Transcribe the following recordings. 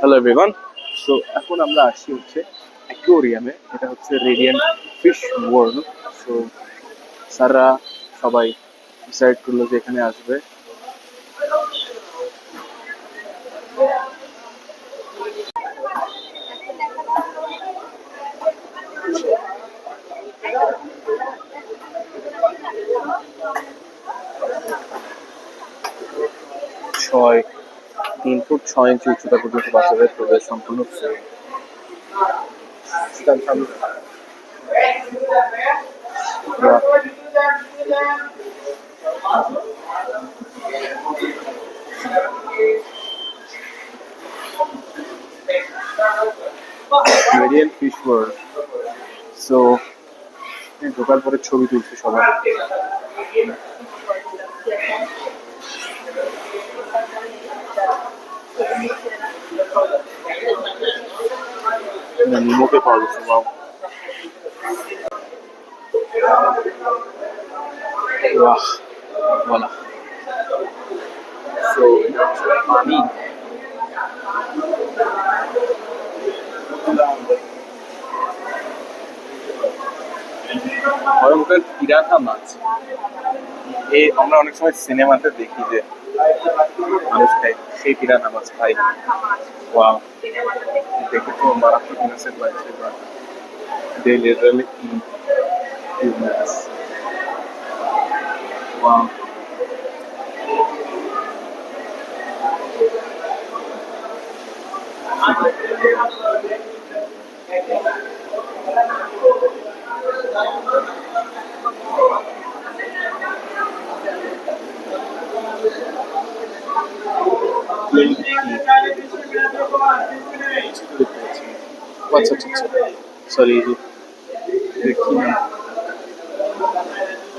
Hello everyone so এখন আমরা আসছি হচ্ছে অ্যাকোরিয়ামে। এটা হচ্ছে রেডিয়েন্ট ফিশ ওয়ার্ল্ড সো স্যাররা সবাই ডিসাইড করল যে এখানে আসবে। ছয় তিন ফুট ছয় ইঞ্চি উচ্চতা পর্যন্ত বাচ্চাদের প্রবেশ সম্পূর্ণ সামনে। ফিশ ওয়ার্ল্ড সো ঢোকার পরে ছবি তুলছে সবাই না, নিমোকে পাওয়া গেছে বাহ বাহ বলা হচ্ছে পানি ভয়ঙ্কর মাছ এ আমরা অনেক সময় সিনেমাতে দেখি যে মানুষ খায় সেই পিরাঠা মাছ খাই ওয়াও দেখে তো মারাত্মক ইনোসেন্ট লাগছে বা they literally eat humans wow আচ্ছা আচ্ছা আচ্ছা সরি এই যে এটা কি নাম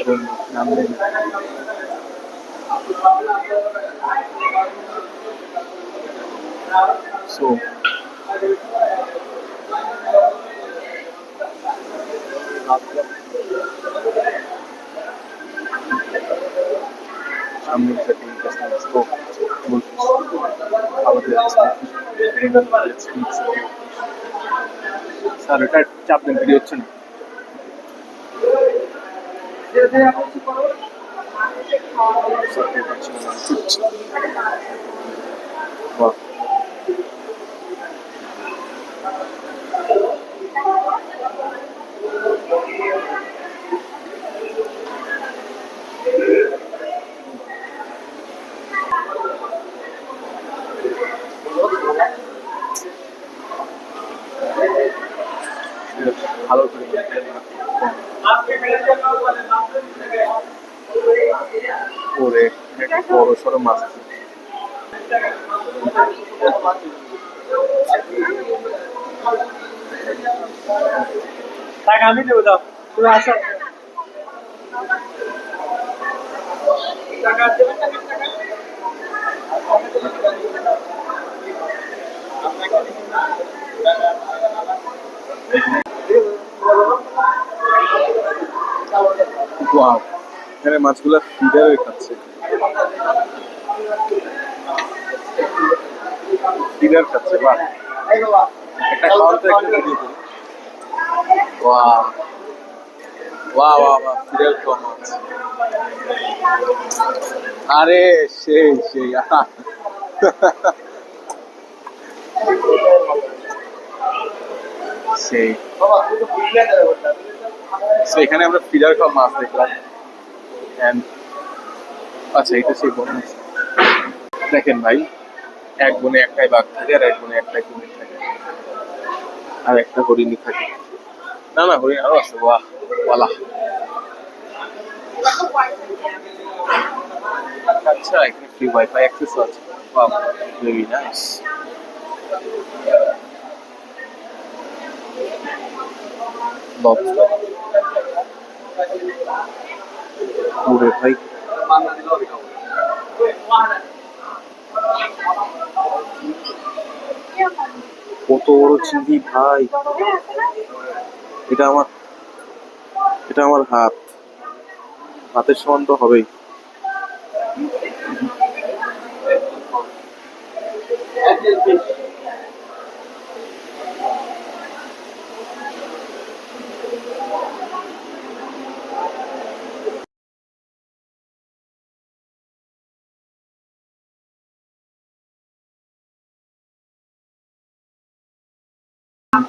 এবং নাম নেই সো সামনে সেটিং কাস্টমার স্কোপ আমাদের স্যার এটা চাপ দেন ভিডিও ভালো করে আমি দেবো দাও তুমি আসো। টাকা এখানে মাছগুলা ফিডারে খাচ্ছে। ফিডার খাচ্ছে বাহ। একটা খাওয়ার তো একটা ভিডিও করি ওয়াও। ওয়া ওয়া ওয়া ফিডার খাওয়া মাছ। আরে সেই সেই সেই। So, আমরা ফিডার খাওয়া মাছ দেখলাম। And আচ্ছা এটা সেই বন দেখেন ভাই, এক বনে একটাই বাঘ থাকে আর এক বনে একটাই কুমির থাকে। আর একটা হরিণই থাকে। না না, হরিণ আরও আছে। বাহ ওয়ালা আচ্ছা এখানে ফ্রি ওয়াইফাই অ্যাক্সেস আছে। বাহ ভেরি নাইস লবস্টার ওরে ভাই। কত বড় চিংড়ি, ভাই। এটা আমার এটা আমার হাত। হাতের সমান তো হবেই।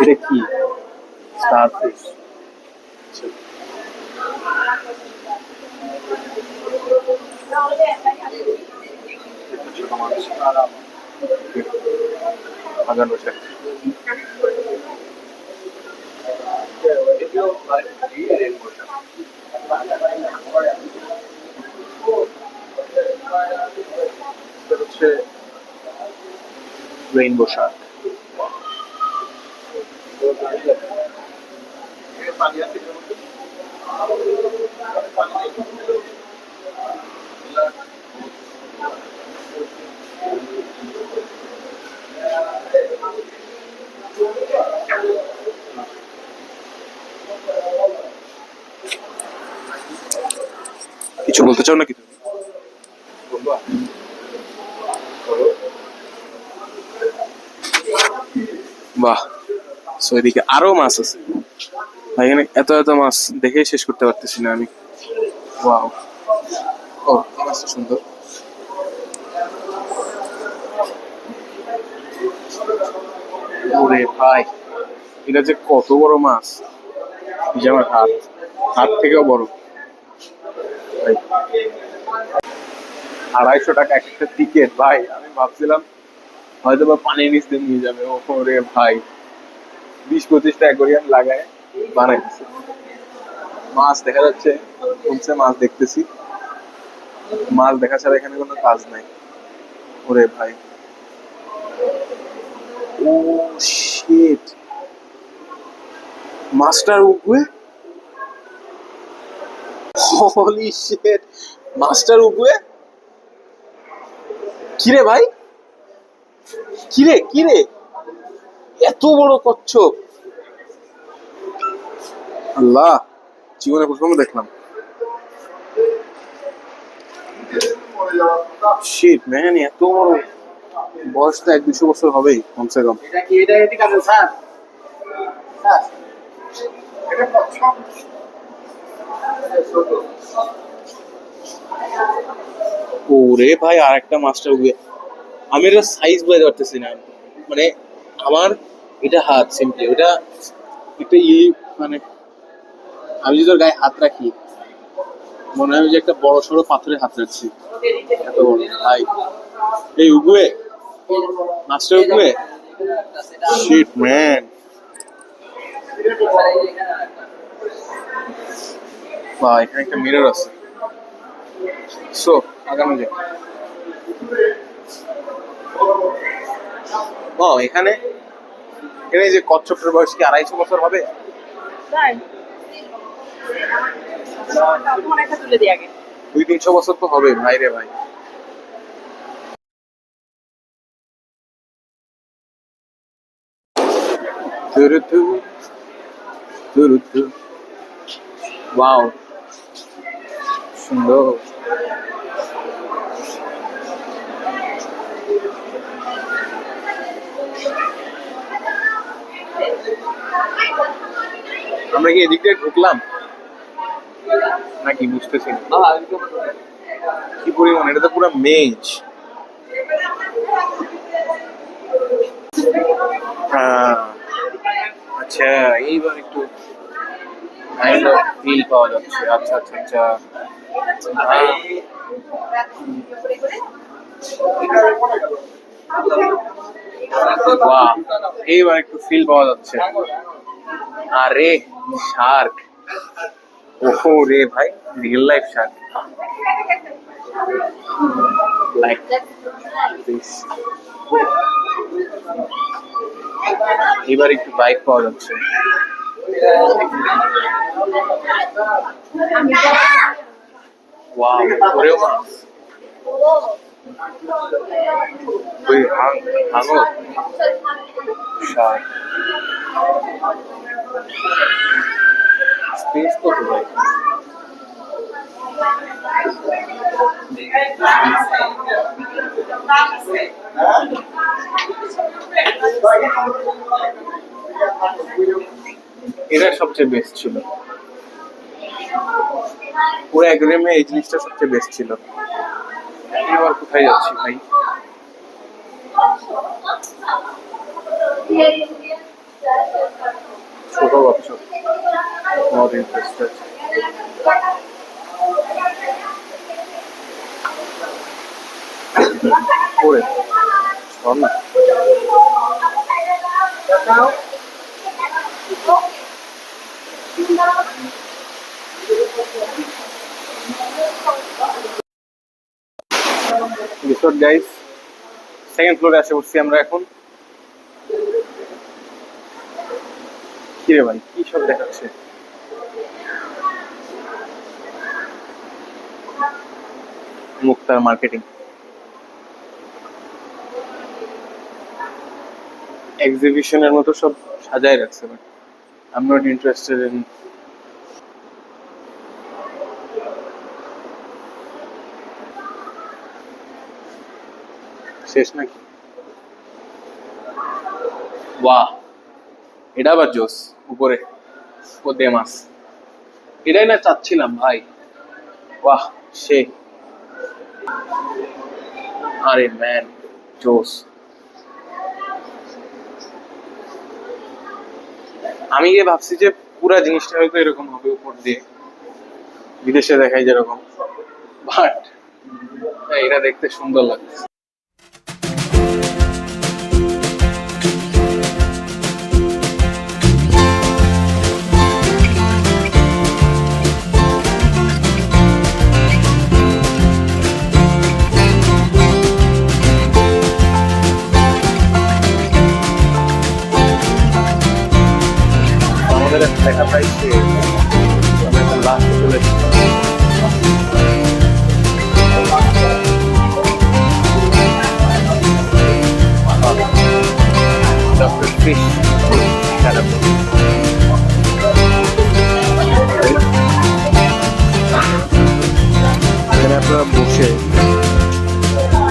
এটা কি? স্টার ফিশ ছোট মাছ হাজার বছর হচ্ছে রেইনবো শার্ক কিছু বলতে চাও নাকি? বাহ এদিকে আরও মাছ আছে। এখানে এত এত মাছ দেখে শেষ করতে পারতেছি না আমি। ও সুন্দর। ভাই, এটা যে কত বড় মাছ। আমার হাত হাত থেকেও বড়। আড়াইশো টাকা একটা টিকিট ভাই, আমি ভাবছিলাম হয়তো বা পানির নিচ দিয়ে নিয়ে যাবে। ও রে ভাই, বিশ পঁচিশটা অ্যাকোরিয়াম লাগায় বানাই মাছ দেখা যাচ্ছে, কমছে মাছ দেখতেছি। মাছ দেখা ছাড়া এখানে কোনো কাজ নাই। ওরে ভাই। ও শিট মাস্টার উপরে শিট মাস্টার উপরে কিরে ভাই? কিরে কিরে? এত বড় কচ্ছপ। আল্লাহ জীবনে প্রথম দেখলাম। শিট ম্যান এত বড় বয়স তো এক দুশো বছর হবেই কমসে কম। এটা কি, এটা এদিকে স্যার। স্যার, এটা ওরে ভাই আর একটা মাস্টার উবে আমি এটা সাইজ বোঝাতে পারতেছি না। মানে আমার এটা হাত সিম্পলি ওটা একটা ই মানে আমি যদি ওর গায়ে হাত রাখি, মনে হয় যে একটা বড় সড়ো পাথরে হাত রাখছি। এত বড়। ভাই। এই উগুয়ে মাস্টার উগুয়ে শিট ম্যান বা এখানে একটা মিরর আছে। সো আগামী যাক ও এখানে এখানে যে কচ্ছপের বয়স কি আড়াইশো বছর হবে? দুই তিনশো বছর তো হবে ভাই রে ভাই। তুরুতু, তুরুতু। ওয়াও সুন্দর। আমরা কি এদিক দিয়ে ঢুকলাম? নাকি বুঝতেছি কি পরিমাণ? এটা তো পুরো মেজ। হ্যাঁ। আচ্ছা এইবার একটু কাইন্ড অফ ফিল পাওয়া যাচ্ছে। আচ্ছা আচ্ছা আচ্ছা। এইবার একটু ফিল পাওয়া যাচ্ছে। আরে শার্ক ওহো রে ভাই রিয়েল লাইফ শার্ক this এবার একটু বাইক পাওয়া যাচ্ছে। ওরেও মাছ ওই হাং হাঙর শার্ট স্পেস কত ভাই এটা সবচেয়ে বেস্ট ছিল। পুরো অ্যাগ্রেমে এই জিনিসটা সবচেয়ে বেস্ট ছিল। আবার কোথায় যাচ্ছি ভাই? ছোট না। গাইস সেকেন্ড ফ্লোরে আসে উঠছি আমরা এখন। কি রে ভাই, কি সব দেখাচ্ছে? মুক্তার মার্কেটিং। এক্সিবিশনের মতো সব সাজায় রাখছে বাট নট ইন্টারেস্টেড ইন শেষ নাকি? বাহ এটা আবার জোস উপরে মাছ। এটাই না চাচ্ছিলাম ভাই। বাহ সে। আরে ম্যান জোস আমি গিয়ে ভাবছি যে পুরা জিনিসটা হয়তো এরকম হবে উপর দিয়ে। বিদেশে দেখায় যেরকম। বাট এটা দেখতে সুন্দর লাগছে। আমাদের দেখা শেষ আমরা এখন আপনারা বসে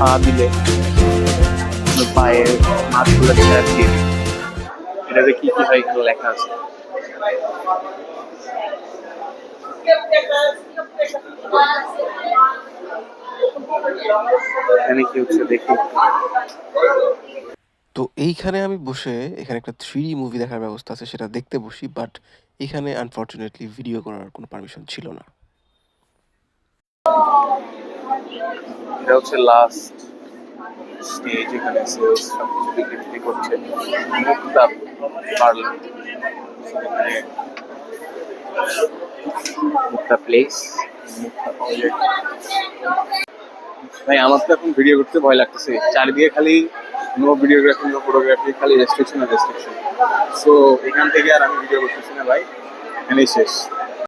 পা দিলে আপনার পায়ে মাছগুলো দিন। এটাতে কি কি হয় এখানে লেখা আছে? এখানে কি হচ্ছে দেখি। তো এইখানে আমি বসে এখানে একটা থ্রি মুভি দেখার ব্যবস্থা আছে সেটা দেখতে বসি বাট এখানে আনফর্চুনেটলি ভিডিও করার কোনো পারমিশন ছিল না। এটা হচ্ছে লাস্ট স্টেজ এখানে সেলস সবকিছু বিক্রি করছে। মুক্তা পার্লার মুক্তা প্লেস ভাই, আমার তো এখন ভিডিও করতে ভয় লাগতেছে। চারিদিকে খালি নো ভিডিওগ্রাফি নো ফটোগ্রাফি খালি রেস্ট্রিকশন আর রেস্ট্রিকশন সো এখান থেকে আর আমি ভিডিও করতেছি না ভাই। এখানেই শেষ।